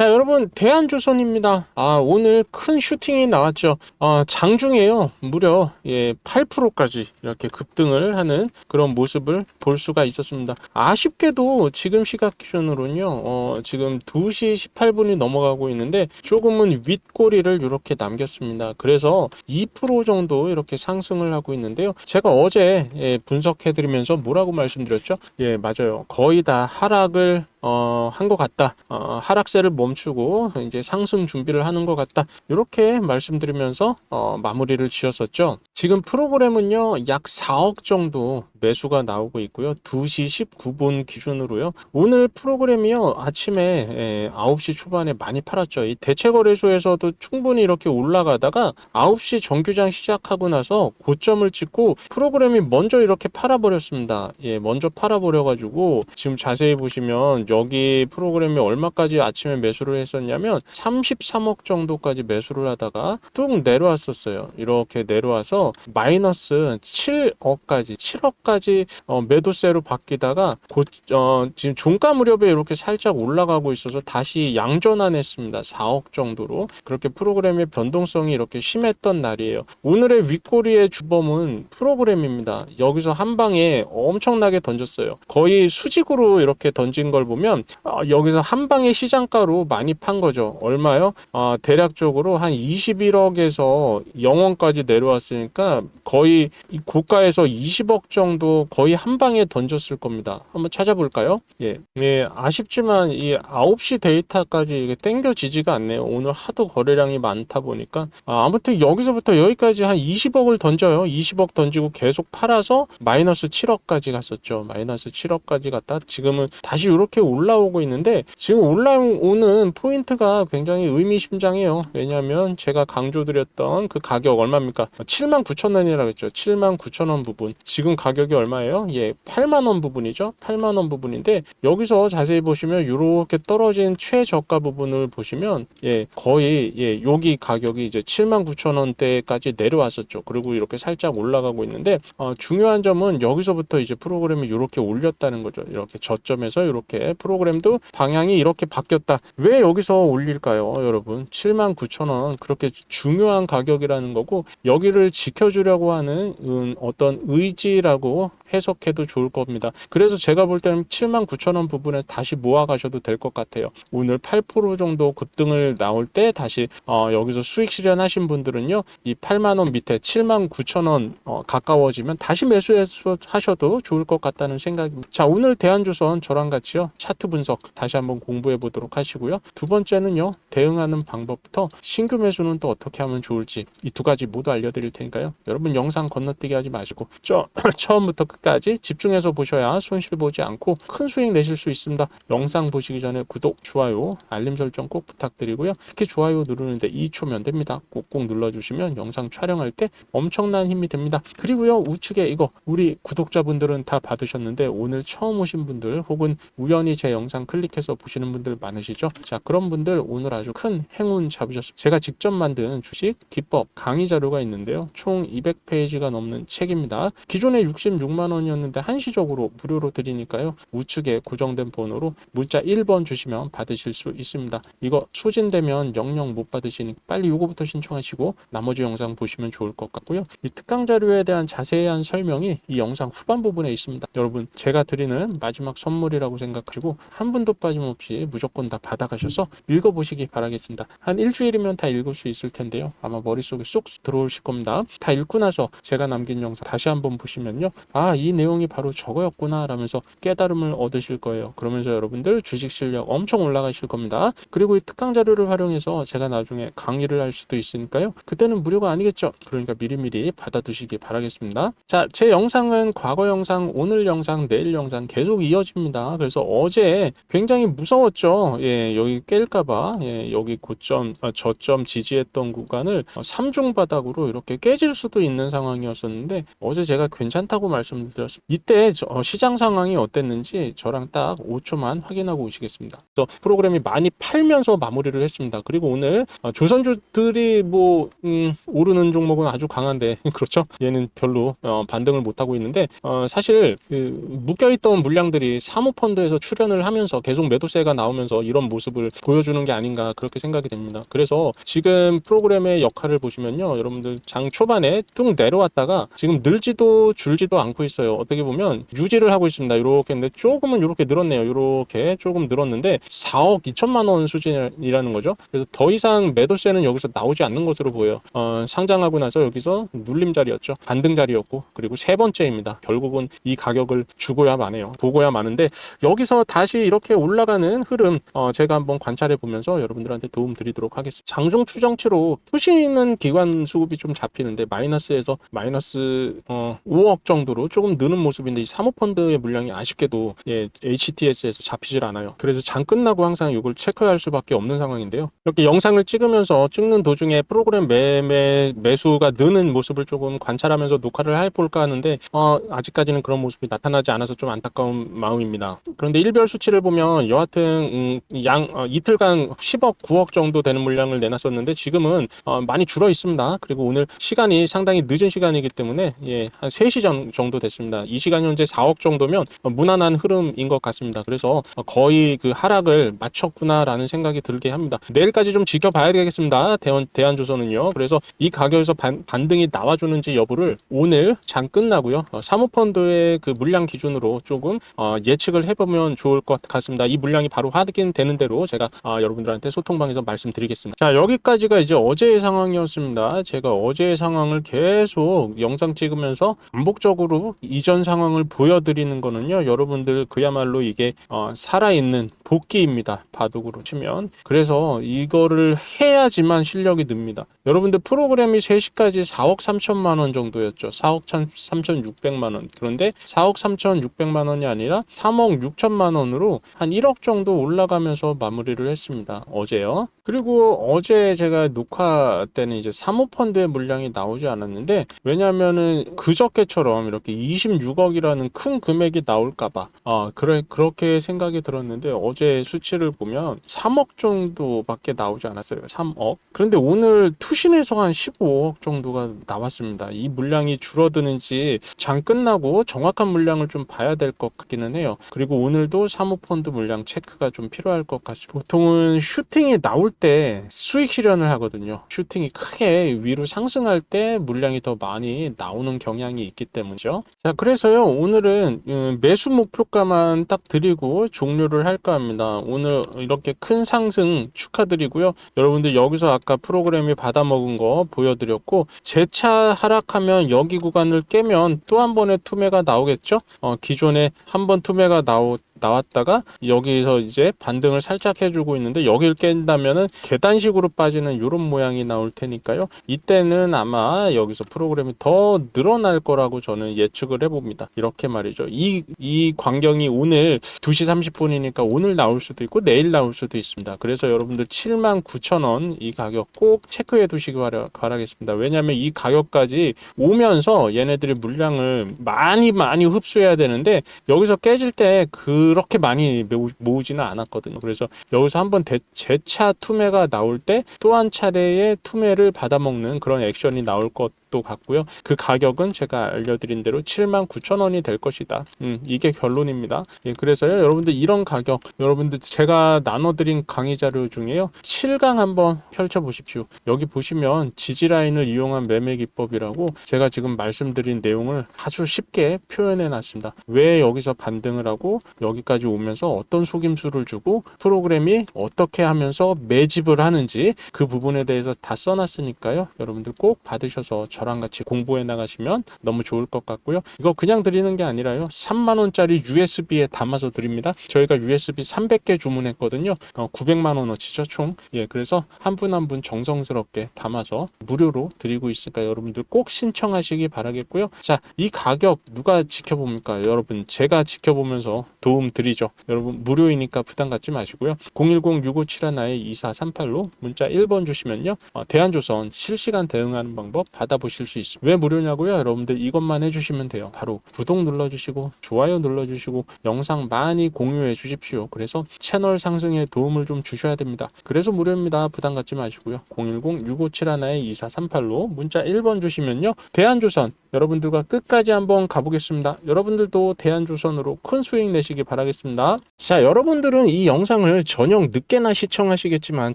자, 여러분, 대한조선입니다. 아, 오늘 큰 슈팅이 나왔죠. 아, 장중에요. 무려, 예, 8%까지 이렇게 급등을 하는 그런 모습을 볼 수가 있었습니다. 아쉽게도 지금 시각 기준으로는요, 어, 지금 2시 18분이 넘어가고 있는데 조금은 윗꼬리를 이렇게 남겼습니다. 그래서 2% 정도 이렇게 상승을 하고 있는데요. 제가 어제 예, 분석해 드리면서 뭐라고 말씀드렸죠? 예, 맞아요. 거의 다 하락을 어, 한 것 같다. 어, 하락세를 멈추고 이제 상승 준비를 하는 것 같다. 이렇게 말씀드리면서 어, 마무리를 지었었죠. 지금 프로그램은요, 약 4억 정도 매수가 나오고 있고요. 2시 19분 기준으로요. 오늘 프로그램이요, 아침에 예, 9시 초반에 많이 팔았죠. 이 대체거래소에서도 충분히 이렇게 올라가다가 9시 정규장 시작하고 나서 고점을 찍고 프로그램이 먼저 이렇게 팔아버렸습니다. 예, 먼저 팔아버려가지고 지금 자세히 보시면 여기 프로그램이 얼마까지 아침에 매수를 했었냐면 33억 정도까지 매수를 하다가 뚝 내려왔었어요. 이렇게 내려와서 마이너스 7억까지 7억까지 어, 매도세로 바뀌다가 곧 어, 지금 종가 무렵에 이렇게 살짝 올라가고 있어서 다시 양전환했습니다. 4억 정도로 그렇게 프로그램의 변동성이 이렇게 심했던 날이에요. 오늘의 윗꼬리의 주범은 프로그램입니다. 여기서 한 방에 엄청나게 던졌어요. 거의 수직으로 이렇게 던진 걸 보면 어, 여기서 한 방에 시장가로 많이 판 거죠. 얼마요? 어, 대략적으로 한 21억에서 0원까지 내려왔으니까 거의 이 고가에서 20억 정도 거의 한 방에 던졌을 겁니다. 한번 찾아볼까요? 예. 예, 아쉽지만 이 9시 데이터까지 이게 땡겨 지지가 않네요. 오늘 하도 거래량이 많다 보니까 아, 아무튼 여기서부터 여기까지 한 20억을 던져요. 20억 던지고 계속 팔아서 마이너스 7억까지 갔었죠. 마이너스 7억까지 갔다 지금은 다시 이렇게 올라오고 있는데 지금 올라오는 포인트가 굉장히 의미심장해요. 왜냐하면 제가 강조드렸던 그 가격 얼마입니까? 7만 9천 원이라고 했죠. 7만 9천 원 부분. 지금 가격이 얼마예요? 예, 8만 원 부분이죠. 8만 원 부분인데 여기서 자세히 보시면 이렇게 떨어진 최저가 부분을 보시면 예, 거의 예, 여기 가격이 이제 7만 9천 원대까지 내려왔었죠. 그리고 이렇게 살짝 올라가고 있는데 어, 중요한 점은 여기서부터 이제 프로그램이 이렇게 올렸다는 거죠. 이렇게 저점에서 이렇게 프로그램도 방향이 이렇게 바뀌었다. 왜 여기서 올릴까요, 여러분? 7만 9천 원 그렇게 중요한 가격이라는 거고 여기를 지켜주려고 하는 음, 어떤 의지라고 해석해도 좋을 겁니다. 그래서 제가 볼 때는 7만 9천 원 부분에 다시 모아 가셔도 될 것 같아요. 오늘 8% 정도 급등을 나올 때 다시 어, 여기서 수익 실현하신 분들은요, 이 8만 원 밑에 7만 9천 원 어, 가까워지면 다시 매수해서 하셔도 좋을 것 같다는 생각입니다. 자, 오늘 대한조선 저랑 같이요 차트 분석 다시 한번 공부해 보도록 하시고요. 두 번째는요, 대응하는 방법부터 신규 매수는 또 어떻게 하면 좋을지 이 두 가지 모두 알려드릴 테니까요. 여러분 영상 건너뛰기 하지 마시고 저 처음부터 끝 까지 집중해서 보셔야 손실 보지 않고 큰 수익 내실 수 있습니다. 영상 보시기 전에 구독, 좋아요, 알림 설정 꼭 부탁드리고요. 특히 좋아요 누르는데 2초면 됩니다. 꼭꼭 눌러주시면 영상 촬영할 때 엄청난 힘이 됩니다. 그리고요 우측에 이거 우리 구독자분들은 다 받으셨는데 오늘 처음 오신 분들 혹은 우연히 제 영상 클릭해서 보시는 분들 많으시죠? 자 그런 분들 오늘 아주 큰 행운 잡으셨습니다. 제가 직접 만든 주식 기법 강의 자료가 있는데요. 총 200페이지가 넘는 책입니다. 기존에 66만 원이었는데 한시적으로 무료로 드리니까요. 우측에 고정된 번호로 문자 1번 주시면 받으실 수 있습니다. 이거 소진되면 영영 못 받으시니 빨리 이거부터 신청하시고 나머지 영상 보시면 좋을 것 같고요. 이 특강 자료에 대한 자세한 설명이 이 영상 후반 부분에 있습니다. 여러분 제가 드리는 마지막 선물이라고 생각하시고 한 분도 빠짐없이 무조건 다 받아가셔서 읽어보시기 바라겠습니다. 한 일주일이면 다 읽을 수 있을 텐데요. 아마 머릿속에 쏙 들어오실 겁니다. 다 읽고 나서 제가 남긴 영상 다시 한번 보시면요. 아, 이 내용이 바로 저거였구나 라면서 깨달음을 얻으실 거예요. 그러면서 여러분들 주식 실력 엄청 올라가실 겁니다. 그리고 이 특강 자료를 활용해서 제가 나중에 강의를 할 수도 있으니까요. 그때는 무료가 아니겠죠. 그러니까 미리미리 받아두시기 바라겠습니다. 자, 제 영상은 과거 영상, 오늘 영상, 내일 영상 계속 이어집니다. 그래서 어제 굉장히 무서웠죠. 예, 여기 깰까봐 예, 여기 고점, 아, 저점 지지했던 구간을 어, 삼중 바닥으로 이렇게 깨질 수도 있는 상황이었었는데 어제 제가 괜찮다고 말씀 말씀드렸습니다. 이때 저- 어, 시장 상황이 어땠는지 저랑 딱 5초만 확인하고 오시겠습니다. 그래서 프로그램이 많이 팔면서 마무리를 했습니다. 그리고 오늘 어, 조선주들이 뭐 음, 오르는 종목은 아주 강한데 그렇죠? 얘는 별로 어, 반등을 못 하고 있는데 어, 사실 그 묶여있던 물량들이 사모펀드에서 출현을 하면서 계속 매도세가 나오면서 이런 모습을 보여주는 게 아닌가 그렇게 생각이 됩니다. 그래서 지금 프로그램의 역할을 보시면요, 여러분들 장 초반에 뚝 내려왔다가 지금 늘지도 줄지도 않고 있어 요. 어떻게 보면 유지를 하고 있습니다. 이렇게 근데 조금은 이렇게 늘었네요. 이렇게 조금 늘었는데 4억 2천만 원 수준이라는 거죠. 그래서 더 이상 매도세는 여기서 나오지 않는 것으로 보여요. 어, 상장하고 나서 여기서 눌림 자리였죠. 반등 자리였고 그리고 세 번째입니다. 결국은 이 가격을 주고야 마네요. 보고야 마는데 여기서 다시 이렇게 올라가는 흐름 어, 제가 한번 관찰해 보면서 여러분들한테 도움 드리도록 하겠습니다. 장중 추정치로 푸시는 기관 수급이 좀 잡히는데 마이너스에서 마이너스 어, 5억 정도로 조금 느는 모습인데 이 사모펀드의 물량이 아쉽게도 예, HTS에서 잡히질 않아요. 그래서 장 끝나고 항상 이걸 체크할 수밖에 없는 상황인데요. 이렇게 영상을 찍으면서 찍는 도중에 프로그램 매매 매수가 느는 모습을 조금 관찰하면서 녹화를 해볼까 하는데 어, 아직까지는 그런 모습이 나타나지 않아서 좀 안타까운 마음입니다. 그런데 일별 수치를 보면 여하튼 음, 양 어, 이틀간 10억, 9억 정도 되는 물량을 내놨었는데 지금은 어, 많이 줄어 있습니다. 그리고 오늘 시간이 상당히 늦은 시간이기 때문에 예, 한 3시 전, 정도 됐습니다. 이 시간 현재 4억 정도면 어, 무난한 흐름인 것 같습니다. 그래서 어, 거의 그 하락을 마쳤구나라는 생각이 들게 합니다. 내일까지 좀 지켜봐야 되겠습니다. 대한, 대한조선은요. 그래서 이 가격에서 반, 반등이 나와주는지 여부를 오늘 장 끝나고요. 어, 사모펀드의 그 물량 기준으로 조금 어, 예측을 해보면 좋을 것 같습니다. 이 물량이 바로 확인되는 대로 제가 어, 여러분들한테 소통방에서 말씀드리겠습니다. 자 여기까지가 이제 어제의 상황이었습니다. 제가 어제의 상황을 계속 영상 찍으면서 반복적으로 이전 상황을 보여드리는 거는요. 여러분들 그야말로 이게 어, 살아있는 복귀입니다. 바둑으로 치면 그래서 이거를 해야지만 실력이 늡니다. 여러분들 프로그램이 3시까지 4억 3천만 원 정도였죠. 4억 3,600만 원. 그런데 4억 3,600만 원이 아니라 3억 6천만 원으로 한 1억 정도 올라가면서 마무리를 했습니다. 어제요. 그리고 어제 제가 녹화 때는 이제 사모펀드의 물량이 나오지 않았는데 왜냐면은 그저께처럼 이렇게 26억이라는 큰 금액이 나올까봐 아 그래 그렇게 생각이 들었는데 어제 수치를 보면 3억 정도밖에 나오지 않았어요. 3억. 그런데 오늘 투신에서 한 15억 정도가 나왔습니다. 이 물량이 줄어드는지 장 끝나고 정확한 물량을 좀 봐야 될 것 같기는 해요. 그리고 오늘도 사모펀드 물량 체크가 좀 필요할 것 같습니다. 보통은 슈팅이 나올 때 수익 실현을 하거든요. 슈팅이 크게 위로 상승할 때 물량이 더 많이 나오는 경향이 있기 때문이죠. 자, 그래서요, 오늘은 음, 매수 목표가만 딱 드리고 종료를 할까 합니다. 오늘 이렇게 큰 상승 축하드리고요. 여러분들 여기서 아까 프로그램이 받아먹은 거 보여드렸고, 재차 하락하면 여기 구간을 깨면 또 한 번의 투매가 나오겠죠? 어, 기존에 한 번 투매가 나오, 나왔다가 여기서 이제 반등을 살짝 해주고 있는데 여기를 깬다면은 계단식으로 빠지는 이런 모양이 나올 테니까요. 이때는 아마 여기서 프로그램이 더 늘어날 거라고 저는 예측을 해봅니다. 이렇게 말이죠. 이, 이 광경이 오늘 2시 30분이니까 오늘 나올 수도 있고 내일 나올 수도 있습니다. 그래서 여러분들 7만 9천 원 이 가격 꼭 체크해 두시기 바라, 바라겠습니다. 왜냐하면 이 가격까지 오면서 얘네들이 물량을 많이 많이 흡수해야 되는데 여기서 깨질 때그 렇게 많이 모으, 모으지는 않았거든요. 그래서 여기서 한번 대, 재차 투매가 나올 때 또 한 차례의 투매를 받아먹는 그런 액션이 나올 것 도 같고요. 그 가격은 제가 알려드린 대로 7만 9천 원이 될 것이다. 음, 이게 결론입니다. 예, 그래서요, 여러분들 이런 가격, 여러분들 제가 나눠드린 강의 자료 중에요, 7강 한번 펼쳐보십시오. 여기 보시면 지지라인을 이용한 매매 기법이라고 제가 지금 말씀드린 내용을 아주 쉽게 표현해 놨습니다. 왜 여기서 반등을 하고 여기까지 오면서 어떤 속임수를 주고 프로그램이 어떻게 하면서 매집을 하는지 그 부분에 대해서 다 써놨으니까요. 여러분들 꼭 받으셔서 저랑 같이 공부해 나가시면 너무 좋을 것 같고요. 이거 그냥 드리는 게 아니라요. 3만 원짜리 USB에 담아서 드립니다. 저희가 USB 300개 주문했거든요. 어, 900만 원어치죠 총. 예, 그래서 한 분 한 분 정성스럽게 담아서 무료로 드리고 있으니까 여러분들 꼭 신청하시기 바라겠고요. 자, 이 가격 누가 지켜봅니까? 여러분 제가 지켜보면서 도움 드리죠. 여러분 무료이니까 부담 갖지 마시고요. 010-6571-2438로 문자 1번 주시면요. 어, 대한조선 실시간 대응하는 방법 받아보시 보실 수 있습니다. 왜 무료냐고요? 여러분들 이것만 해주시면 돼요. 바로 구독 눌러주시고 좋아요 눌러주시고 영상 많이 공유해 주십시오. 그래서 채널 상승에 도움을 좀 주셔야 됩니다. 그래서 무료입니다. 부담 갖지 마시고요. 010-6571-2438로 문자 1번 주시면요. 대한조선 여러분들과 끝까지 한번 가보겠습니다. 여러분들도 대한조선으로 큰 수익 내시기 바라겠습니다. 자, 여러분들은 이 영상을 저녁 늦게나 시청하시겠지만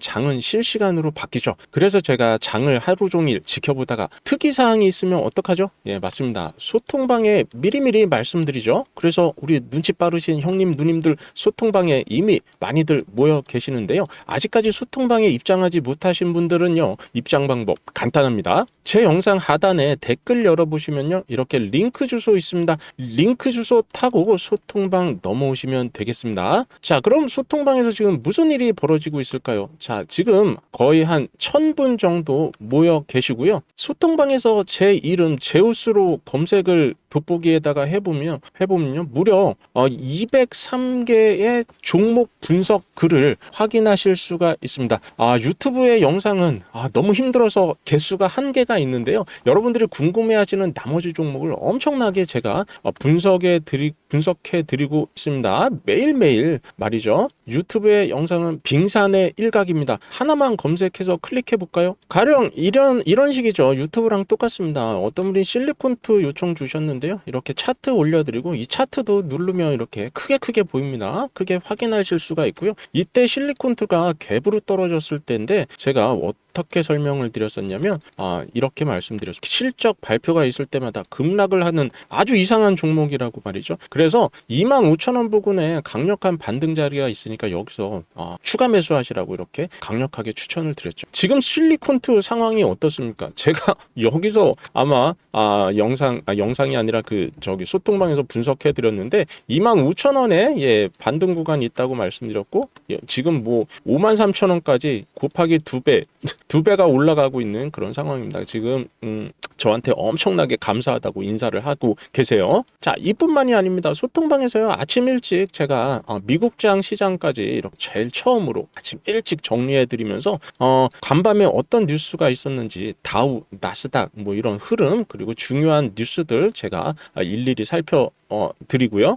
장은 실시간으로 바뀌죠. 그래서 제가 장을 하루 종일 지켜보다가 특이사항이 있으면 어떡하죠? 예, 맞습니다. 소통방에 미리미리 말씀드리죠. 그래서 우리 눈치 빠르신 형님, 누님들 소통방에 이미 많이들 모여 계시는데요. 아직까지 소통방에 입장하지 못하신 분들은요, 입장 방법 간단합니다. 제 영상 하단에 댓글 열어보시 면요, 이렇게 링크 주소 있습니다. 링크 주소 타고 소통방 넘어오시면 되겠습니다. 자, 그럼 소통방에서 지금 무슨 일이 벌어지고 있을까요? 자, 지금 거의 한 천 분 정도 모여 계시고요. 소통방에서 제 이름 제우스로 검색을 돋보기에다가 해보면 해보면요 무려 어, 203개의 종목 분석 글을 확인하실 수가 있습니다. 아 유튜브의 영상은 아, 너무 힘들어서 개수가 한계가 있는데요. 여러분들이 궁금해하시는 나머지 종목을 엄청나게 제가 어, 분석해 드리 분석해 드리고 있습니다. 매일매일 말이죠. 유튜브의 영상은 빙산의 일각입니다. 하나만 검색해서 클릭해 볼까요? 가령 이런 이런 식이죠. 유튜브랑 똑같습니다. 어떤 분이 실리콘트 요청 주셨는데요. 이렇게 차트 올려 드리고 이 차트도 누르면 이렇게 크게 크게 보입니다. 크게 확인하실 수가 있고요. 이때 실리콘트가 갭으로 떨어졌을 때인데 제가 어떻게 설명을 드렸었냐면 아 이렇게 말씀드렸어요. 실적 발표가 있을 때마다 급락을 하는 아주 이상한 종목이라고 말이죠. 그래서 2만 5천 원 부근에 강력한 반등 자리가 있으니까 여기서 아, 추가 매수하시라고 이렇게 강력하게 추천을 드렸죠. 지금 실리콘트 상황이 어떻습니까? 제가 여기서 아마 아, 영상 아, 영상이 아니라 그 저기 소통방에서 분석해 드렸는데 2만 5천 원에 예 반등 구간이 있다고 말씀드렸고 예, 지금 뭐 5만 3천 원까지 곱하기 두배 두 배가 올라가고 있는 그런 상황입니다. 지금 음, 저한테 엄청나게 감사하다고 인사를 하고 계세요. 자, 이뿐만이 아닙니다. 소통방에서요. 아침 일찍 제가 어, 미국장 시장까지 이렇게 제일 처음으로 아침 일찍 정리해 드리면서 어, 간밤에 어떤 뉴스가 있었는지 다우, 나스닥 뭐 이런 흐름 그리고 중요한 뉴스들 제가 아, 일일이 살펴 어, 드리고요.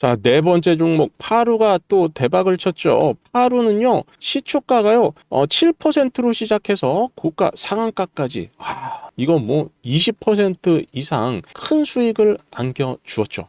자, 네 번째 종목 파루가 또 대박을 쳤죠. 파루는요. 시초가가요. 어, 7%로 시작해서 고가 상한가까지 아, 이거 뭐20% 이상 큰 수익을 안겨 주었죠.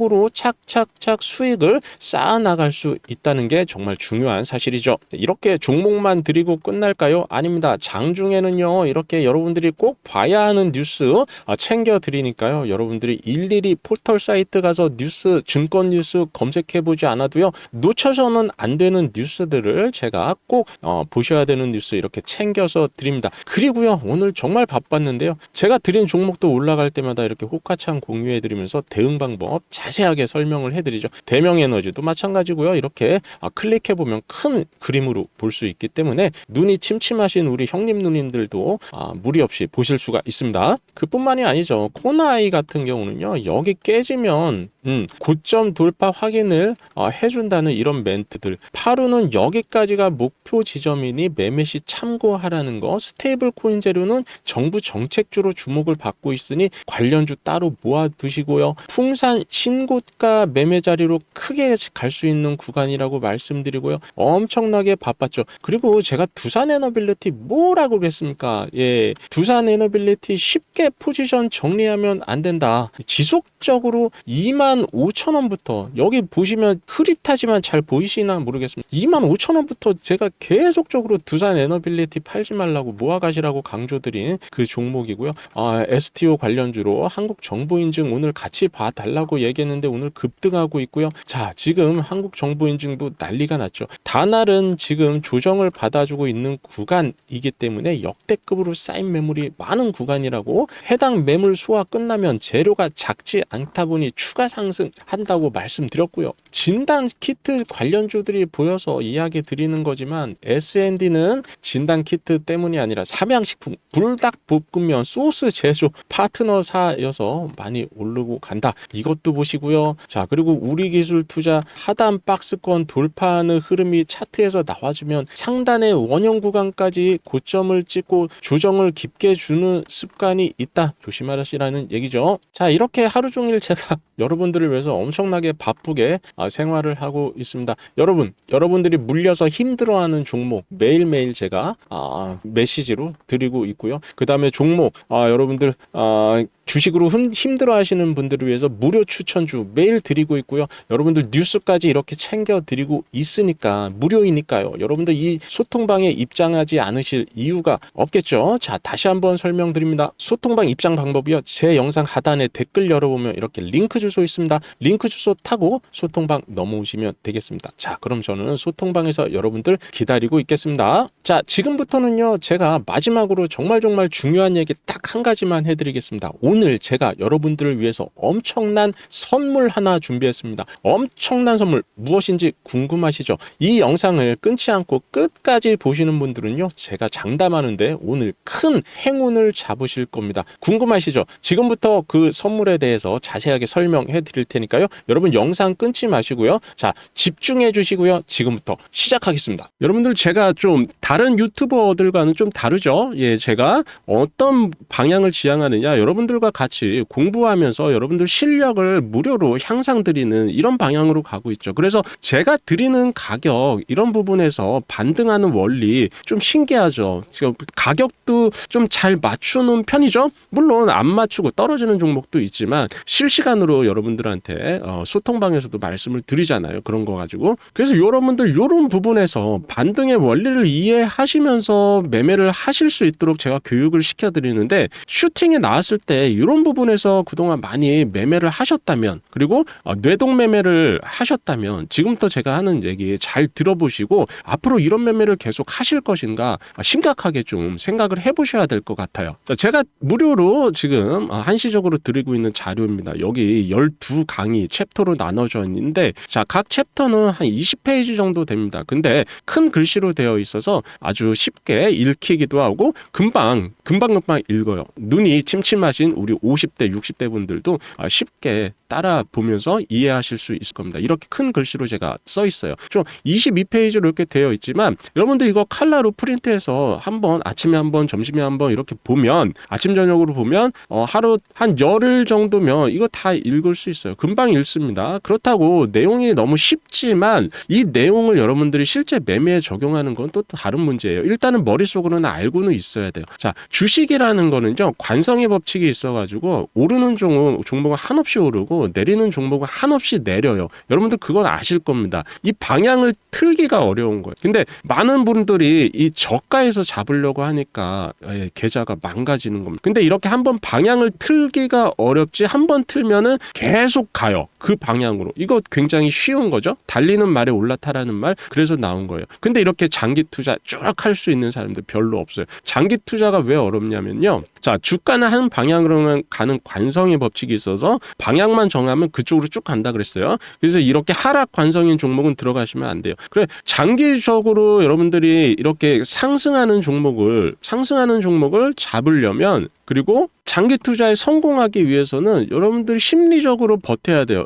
안정적으로 착착착 수익을 쌓아 나갈 수 있다는 게 정말 중요한 사실이죠. 이렇게 종목만 드리고 끝날까요? 아닙니다. 장중에는요, 이렇게 여러분들이 꼭 봐야 하는 뉴스 아, 챙겨 드리니까요. 여러분들이 일일이 포털 사이트 가서 뉴스, 증권 뉴스 검색해 보지 않아도요, 놓쳐서는 안 되는 뉴스들을 제가 꼭 어, 보셔야 되는 뉴스 이렇게 챙겨서 드립니다. 그리고요, 오늘 정말 바빴는데요. 제가 드린 종목도 올라갈 때마다 이렇게 호카창 공유해 드리면서 대응 방법 자세하게 설명을 해 드리죠. 대명 에너지도 마찬가지고요. 이렇게 아, 클릭해 보면 큰 그림으로 볼 수 있기 때문에 눈이 침침하신 우리 형님 누님들도 아, 무리 없이 보실 수가 있습니다. 그뿐만이 아니죠. 코나이 같은 경우는요. 여기 깨지면 음, 고점 돌파 확인을 어, 해준다는 이런 멘트들. 파루는 여기까지가 목표 지점이니 매매 시 참고하라는 거. 스테이블 코인 재료는 정부 정책주로 주목을 받고 있으니 관련주 따로 모아 두시고요. 풍산 신 고가 매매 자리로 크게 갈 수 있는 구간이라고 말씀드리고요. 엄청나게 바빴죠. 그리고 제가 두산 에너빌리티 뭐라고 그랬습니까? 예. 두산 에너빌리티 쉽게 포지션 정리하면 안 된다. 지속적으로 2만 5천 원부터 여기 보시면 흐릿하지만 잘 보이시나 모르겠습니다. 2만 5천 원부터 제가 계속적으로 두산 에너빌리티 팔지 말라고 모아가시라고 강조드린 그 종목이고요. 아, STO 관련주로 한국 정보 인증 오늘 같이 봐달라고 얘기 했는데 오늘 급등하고 있고요. 자, 지금 한국 정보 인증도 난리가 났죠. 다날은 지금 조정을 받아주고 있는 구간이기 때문에 역대급으로 쌓인 매물이 많은 구간이라고 해당 매물 소화 끝나면 재료가 작지 않다 보니 추가 상승한다고 말씀드렸고요. 진단 키트 관련주들이 보여서 이야기 드리는 거지만 S&D는 진단 키트 때문이 아니라 삼양식품 불닭 볶음면 소스 제조 파트너사여서 많이 오르고 간다. 이것도 보시고 요. 자 그리고 우리 기술 투자 하단 박스권 돌파하는 흐름이 차트에서 나와주면 상단의 원형 구간까지 고점을 찍고 조정을 깊게 주는 습관이 있다. 조심하시라는 얘기죠. 자 이렇게 하루 종일 제가 여러분들을 위해서 엄청나게 바쁘게 아, 생활을 하고 있습니다. 여러분, 여러분들이 물려서 힘들어하는 종목 매일매일 제가 아, 메시지로 드리고 있고요. 그 다음에 종목 아, 여러분들 아, 주식으로 힘, 힘들어 하시는 분들을 위해서 무료 추천주 매일 드리고 있고요. 여러분들 뉴스까지 이렇게 챙겨 드리고 있으니까 무료이니까요. 여러분들 이 소통방에 입장하지 않으실 이유가 없겠죠. 자, 다시 한번 설명드립니다. 소통방 입장 방법이요. 제 영상 하단에 댓글 열어보면 이렇게 링크 주소 있습니다. 링크 주소 타고 소통방 넘어오시면 되겠습니다. 자, 그럼 저는 소통방에서 여러분들 기다리고 있겠습니다. 자, 지금부터는요. 제가 마지막으로 정말 정말 중요한 얘기 딱 한 가지만 해드리겠습니다. 오늘 제가 여러분들을 위해서 엄청난 선물 하나 준비했습니다. 엄청난 선물 무엇인지 궁금하시죠? 이 영상을 끊지 않고 끝까지 보시는 분들은요. 제가 장담하는데 오늘 큰 행운을 잡으실 겁니다. 궁금하시죠? 지금부터 그 선물에 대해서 자세하게 설명 해 드릴 테니까요. 여러분 영상 끊지 마시고요. 자, 집중해 주시고요. 지금부터 시작하겠습니다. 여러분들 제가 좀 다른 유튜버들과는 좀 다르죠? 예, 제가 어떤 방향을 지향하느냐 여러분들과 같이 공부하면서 여러분들 실력을 무료로 향상 드리는 이런 방향으로 가고 있죠. 그래서 제가 드리는 가격 이런 부분에서 반등하는 원리 좀 신기하죠. 지금 가격도 좀 잘 맞추는 편이죠. 물론 안 맞추고 떨어지는 종목도 있지만 실시간으로 여러분들한테 어, 소통방에서도 말씀을 드리잖아요. 그런 거 가지고 그래서 여러분들 이런 부분에서 반등의 원리를 이해하시면서 매매를 하실 수 있도록 제가 교육을 시켜드리는데 슈팅에 나왔을 때 이런 부분에서 그동안 많이 매매를 하셨다면 그리고 어, 뇌동 매매를 하셨다면 지금부터 제가 하는 얘기 잘 들어보시고 앞으로 이런 매매를 계속 하실 것인가 심각하게 좀 생각을 해보셔야 될 것 같아요. 자, 제가 무료로 지금 어, 한시적으로 드리고 있는 자료입니다. 여기 12강의 챕터로 나눠져 있는데 자, 각 챕터는 한 20페이지 정도 됩니다. 근데 큰 글씨로 되어 있어서 아주 쉽게 읽히기도 하고 금방 금방 금방 읽어요. 눈이 침침하신 우리 50대, 60대 분들도 아, 쉽게 따라 보면서 이해하실 수 있을 겁니다. 이렇게 큰 글씨로 제가 써 있어요. 좀 22페이지로 이렇게 되어 있지만 여러분들 이거 칼라로 프린트해서 한번 아침에 한번 점심에 한번 이렇게 보면 아침 저녁으로 보면 어, 하루 한 열흘 정도면 이거 다 읽을 수 있어요. 금방 읽습니다. 그렇다고 내용이 너무 쉽지만 이 내용을 여러분들이 실제 매매에 적용하는 건 또 다른 문제예요. 일단은 머릿속으로는 알고는 있어야 돼요. 자, 주식이라는 거는요. 관성의 법칙이 있어 가지고 오르는 종목 종목은 한없이 오르고 내리는 종목은 한없이 내려요. 여러분들 그건 아실 겁니다. 이 방향을 틀기가 어려운 거예요. 근데 많은 분들이 이 저가에서 잡으려고 하니까 예, 계좌가 망가지는 겁니다. 근데 이렇게 한번 방향을 틀기가 어렵지 한번 틀면은 계속 가요. 그 방향으로. 이거 굉장히 쉬운 거죠. 달리는 말에 올라타라는 말. 그래서 나온 거예요. 근데 이렇게 장기 투자 쭉 할 수 있는 사람들 별로 없어요. 장기 투자가 왜 어렵냐면요. 자, 주가는 한 방향으로만 가는 관성의 법칙이 있어서 방향만 정하면 그쪽으로 쭉 간다 그랬어요. 그래서 이렇게 하락 관성인 종목은 들어가시면 안 돼요. 그래 장기적으로 여러분들이 이렇게 상승하는 종목을 상승하는 종목을 잡으려면 그리고 장기 투자에 성공하기 위해서는 여러분들이 심리적으로 버텨야 돼요.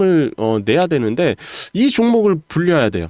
어, 내야 되는데 이 종목을 불려야 돼요.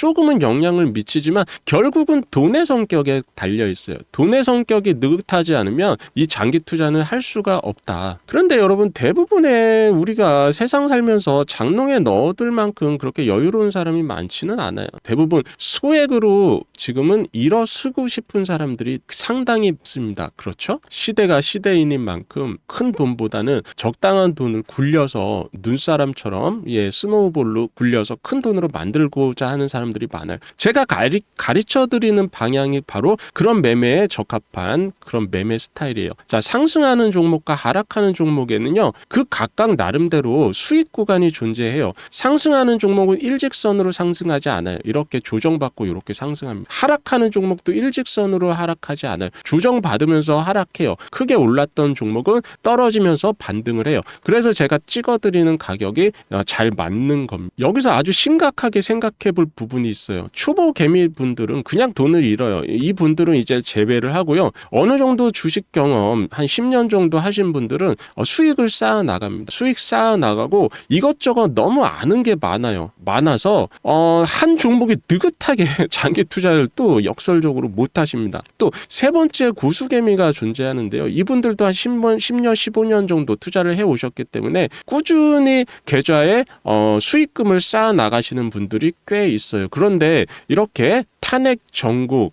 조금은 영향을 미치지만 결국은 돈의 성격에 달려 있어요. 돈의 성격이 느긋하지 않으면 이 장기 투자는 할 수가 없다. 그런데 여러분 대부분의 우리가 세상 살면서 장롱에 넣어둘 만큼 그렇게 여유로운 사람이 많지는 않아요. 대부분 소액으로 지금은 일어 쓰고 싶은 사람들이 상당히 있습니다. 그렇죠? 시대가 시대인인 만큼 큰 돈보다는 적당한 돈을 굴려서 눈사람처럼 예 스노우볼로 굴려서 큰 돈으로 만들고자 하는 사람 들이 많아요. 제가 가리, 가르쳐 드리는 방향이 바로 그런 매매에 적합한 그런 매매 스타일이에요. 자 상승하는 종목과 하락하는 종목에는요 그 각각 나름대로 수익 구간이 존재해요. 상승하는 종목은 일직선으로 상승하지 않아요. 이렇게 조정받고 이렇게 상승합니다. 하락하는 종목도 일직선으로 하락하지 않아요. 조정받으면서 하락해요. 크게 올랐던 종목은 떨어지면서 반등을 해요. 그래서 제가 찍어드리는 가격이 어, 잘 맞는 겁니다. 여기서 아주 심각하게 생각해 볼 부분이 있어요. 초보 개미 분들은 그냥 돈을 잃어요. 이 분들은 이제 재배를 하고요. 어느 정도 주식 경험 한 10년 정도 하신 분들은 어, 수익을 쌓아 나갑니다. 수익 쌓아 나가고 이것저것 너무 아는 게 많아요. 많아서 어, 한 종목이 느긋하게 장기 투자를 또 역설적으로 못 하십니다. 또 세 번째 고수개미가 존재하는데요. 이분들도 한 10년, 10년, 15년 정도 투자를 해 오셨기 때문에 꾸준히 계좌에 어, 수익금을 쌓아 나가시는 분들이 꽤 있어요. 그런데 이렇게 탄핵 전국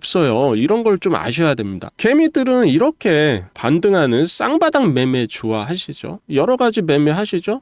어요. 이런 걸 좀 아셔야 됩니다. 개미들은 이렇게 반등하는 쌍바닥 매매 좋아하시죠. 여러 가지 매매 하시죠.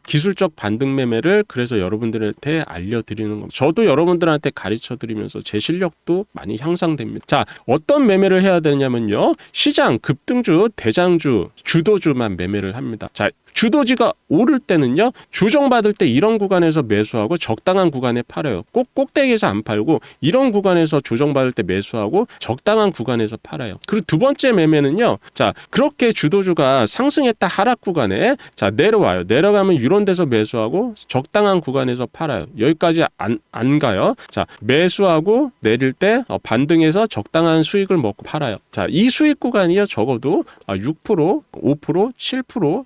기술적 반등 매매를 그래서 여러분들한테 알려드리는 겁니다. 저도 여러분들한테 가르쳐 드리면서 제 실력도 많이 향상됩니다. 자, 어떤 매매를 해야 되냐면요. 시장 급등주, 대장주, 주도주만 매매를 합니다. 자, 주도지가 오를 때는요 조정받을 때 이런 구간에서 매수하고 적당한 구간에 팔아요 꼭 꼭대기에서 안 팔고 이런 구간에서 조정받을 때 매수하고 적당한 구간에서 팔아요 그리고 두 번째 매매는요 자 그렇게 주도주가 상승했다 하락 구간에 자 내려와요 내려가면 이런 데서 매수하고 적당한 구간에서 팔아요. 여기까지 안, 안 가요. 자 매수하고 내릴 때 어, 반등해서 적당한 수익을 먹고 팔아요. 자 이 수익 구간이요 적어도 아, 6% 5% 7%